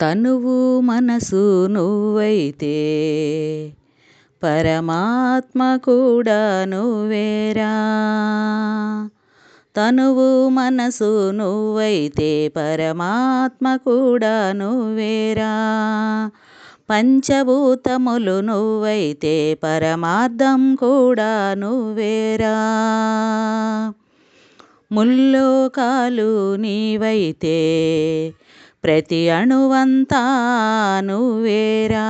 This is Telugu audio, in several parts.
తనువు మనసు నువ్వైతే పరమాత్మ కూడా నువ్వేరా. తనువు మనసు నువ్వైతే పరమాత్మ కూడా నువ్వేరా. పంచభూతములు నువ్వైతే పరమార్థం కూడా నువ్వేరా. ముల్లోకాలు నీవైతే ప్రతి అణువంతా నువ్వేరా.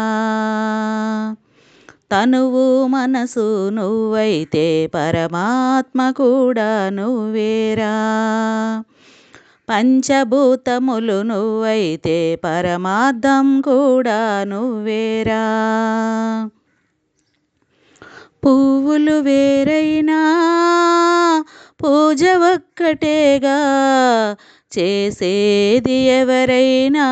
తనువు మనసు నువ్వైతే పరమాత్మ కూడా నువ్వేరా. పంచభూతములు నువ్వైతే పరమార్థం కూడా నువ్వేరా. పువ్వులు వేరైనా పూజ ఒక్కటేగా చేసేది ఎవరైనా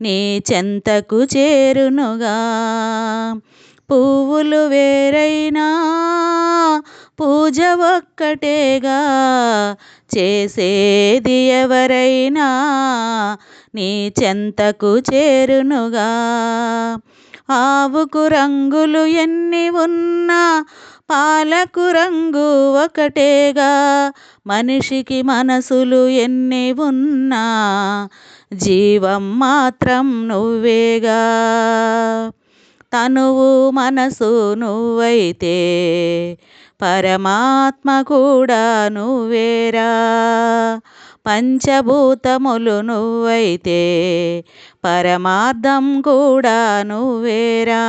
నీ చెంతకు చేరునుగా. పువ్వులు వేరైనా పూజ ఒక్కటేగా చేసేది ఎవరైనా నీ చెంతకు చేరునుగా. ఆవుకు రంగులు ఎన్ని ఉన్నా పాలకు రంగు ఒకటేగా. మనిషికి మనసులు ఎన్ని ఉన్నా జీవం మాత్రం నువ్వేగా. తనువు మనసు నువ్వైతే పరమాత్మ కూడా నువ్వేరా. పంచభూతములు నువ్వైతే పరమార్థం కూడా నువ్వేరా.